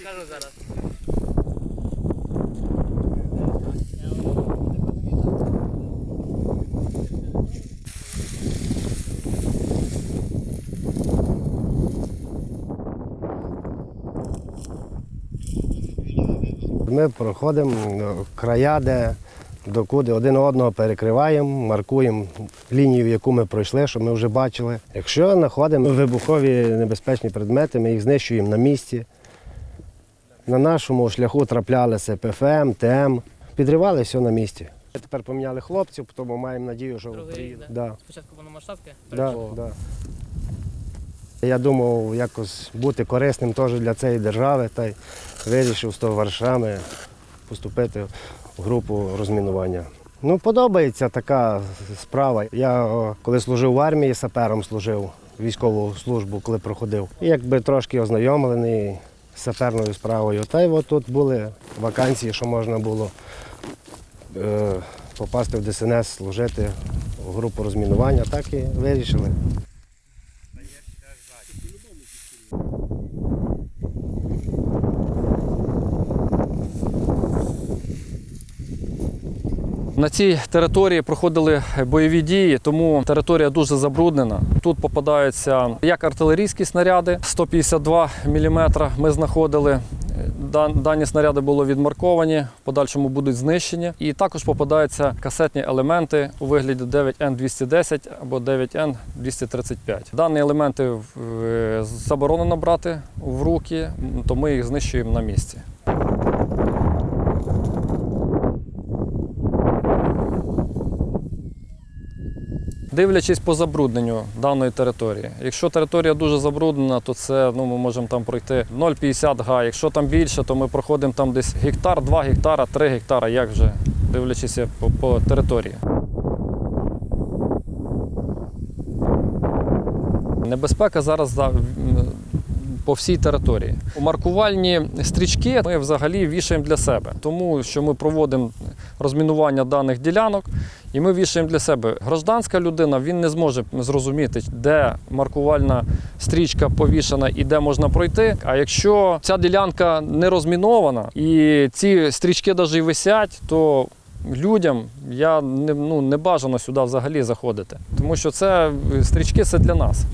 Скажу зараз. Ми проходимо края, де докуди один одного перекриваємо, маркуємо лінію, яку ми пройшли, що ми вже бачили. Якщо знаходимо вибухові небезпечні предмети, ми їх знищуємо на місці. На нашому шляху траплялися ПФМ, ТМ, підривали все на місці. Тепер поміняли хлопців, тому маємо надію, що Другий рік, приїдуть. да? Да. Спочатку повномасштабки. Да, да. Я думав якось бути корисним теж для цієї держави та й вирішив з товаришами поступити групу розмінування. Ну, подобається така справа. Я коли служив в армії, сапером служив військову службу, коли проходив. І якби трошки ознайомлений з саперною справою. Та й от тут були вакансії, що можна було е, попасти в ДСНС, служити в групу розмінування. Так і вирішили. На цій території проходили бойові дії, тому територія дуже забруднена. Тут попадаються як артилерійські снаряди 152 мм Ми знаходили. Дані снаряди були відмарковані, в подальшому будуть знищені. І також попадаються касетні елементи у вигляді 9Н210 або 9Н235. Дані елементи е, заборонено брати в руки, то ми їх знищуємо на місці. Дивлячись по забрудненню даної території. Якщо територія дуже забруднена, то це ну, ми можемо там пройти 0,50 га. Якщо там більше, то ми проходимо там десь гектар, 2 гектара, 3 гектара, як вже дивлячись по, по території. Небезпека зараз за- по всій території. Маркувальні стрічки ми взагалі вішаємо для себе, тому що ми проводимо розмінування даних ділянок, і ми вішаємо для себе. Гражданська людина він не зможе зрозуміти, де маркувальна стрічка повішана і де можна пройти. А якщо ця ділянка не розмінована і ці стрічки навіть висять, то людям я не, ну, не бажано сюди взагалі заходити. Тому що це стрічки це для нас.